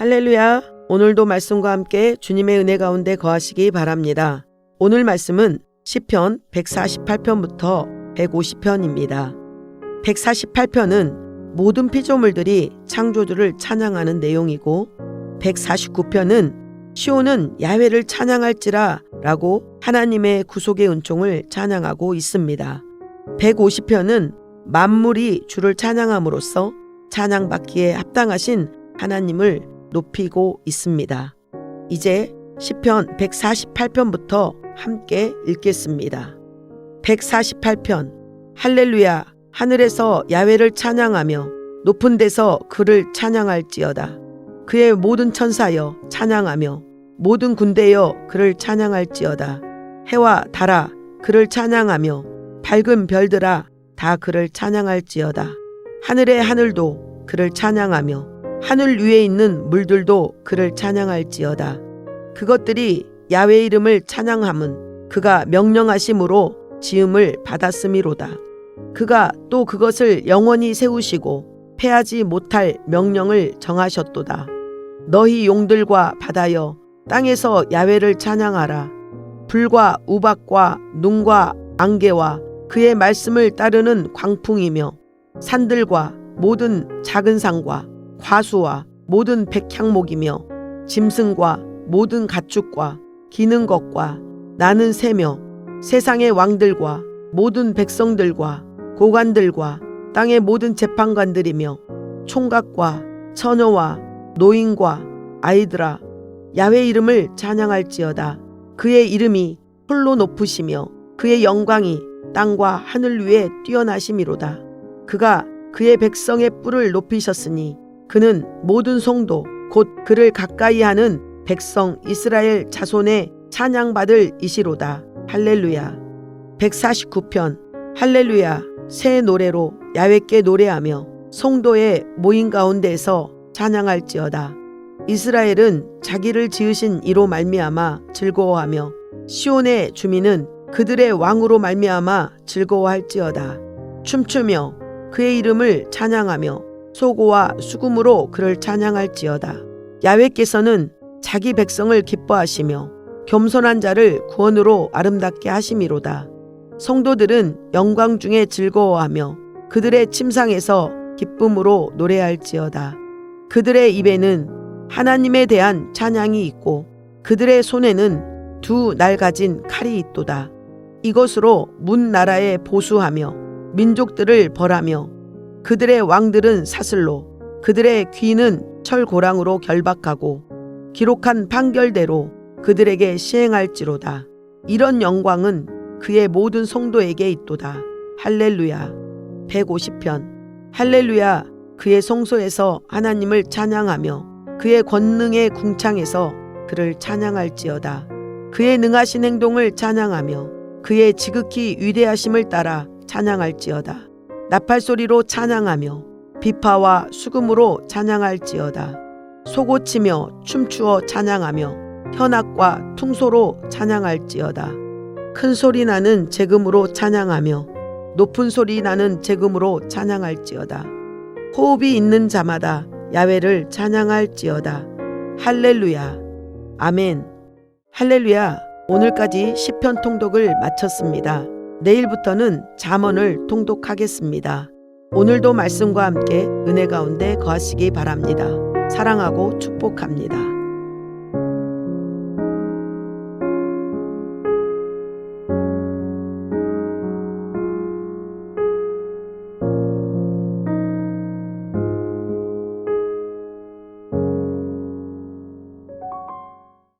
할렐루야. 오늘도 말씀과 함께 주님의 은혜 가운데 거하시기 바랍니다. 오늘 말씀은 시편 148편부터 150편입니다. 148편은 모든 피조물들이 창조주를 찬양하는 내용이고 149편은 시온은 야훼를 찬양할지라 라고 하나님의 구속의 은총을 찬양하고 있습니다. 150편은 만물이 주를 찬양함으로써 찬양받기에 합당하신 하나님을 높이고 있습니다. 이제 시편 148편부터 함께 읽겠습니다. 148편 할렐루야 하늘에서 야훼를 찬양하며 높은 데서 그를 찬양할지어다. 그의 모든 천사여 찬양하며 모든 군대여 그를 찬양할지어다. 해와 달아 그를 찬양하며 밝은 별들아 다 그를 찬양할지어다. 하늘의 하늘도 그를 찬양하며 하늘 위에 있는 물들도 그를 찬양할지어다. 그것들이 야훼 이름을 찬양함은 그가 명령하심으로 지음을 받았음이로다. 그가 또 그것을 영원히 세우시고 패하지 못할 명령을 정하셨도다. 너희 용들과 바다여 땅에서 야훼를 찬양하라. 불과 우박과 눈과 안개와 그의 말씀을 따르는 광풍이며 산들과 모든 작은 산과 과수와 모든 백향목이며 짐승과 모든 가축과 기는 것과 나는 새며 세상의 왕들과 모든 백성들과 고관들과 땅의 모든 재판관들이며 총각과 처녀와 노인과 아이들아 야훼 이름을 찬양할지어다. 그의 이름이 홀로 높으시며 그의 영광이 땅과 하늘 위에 뛰어나심이로다. 그가 그의 백성의 뿔을 높이셨으니 그는 모든 성도 곧 그를 가까이 하는 백성 이스라엘 자손의 찬양받을 이시로다. 할렐루야. 149편. 할렐루야. 새 노래로 야외께 노래하며 성도의 모인 가운데서 찬양할지어다. 이스라엘은 자기를 지으신 이로 말미암아 즐거워하며 시온의 주민은 그들의 왕으로 말미암아 즐거워할지어다. 춤추며 그의 이름을 찬양하며 소고와 수금으로 그를 찬양할지어다 야외께서는 자기 백성을 기뻐하시며 겸손한 자를 구원으로 아름답게 하심이로다 성도들은 영광 중에 즐거워하며 그들의 침상에서 기쁨으로 노래할지어다. 그들의 입에는 하나님에 대한 찬양이 있고 그들의 손에는 두 날가진 칼이 있도다. 이것으로 문 나라에 보수하며 민족들을 벌하며 그들의 왕들은 사슬로 그들의 귀는 철고랑으로 결박하고 기록한 판결대로 그들에게 시행할지로다. 이런 영광은 그의 모든 성도에게 있도다. 할렐루야. 150편. 할렐루야. 그의 성소에서 하나님을 찬양하며 그의 권능의 궁창에서 그를 찬양할지어다. 그의 능하신 행동을 찬양하며 그의 지극히 위대하심을 따라 찬양할지어다. 나팔 소리로 찬양하며 비파와 수금으로 찬양할지어다. 소고치며 춤추어 찬양하며 현악과 퉁소로 찬양할지어다. 큰 소리 나는 재금으로 찬양하며 높은 소리 나는 재금으로 찬양할지어다. 호흡이 있는 자마다 야외를 찬양할지어다. 할렐루야. 아멘. 할렐루야. 오늘까지 시편 통독을 마쳤습니다. 내일부터는 잠언을 통독하겠습니다. 오늘도 말씀과 함께 은혜 가운데 거하시기 바랍니다. 사랑하고 축복합니다.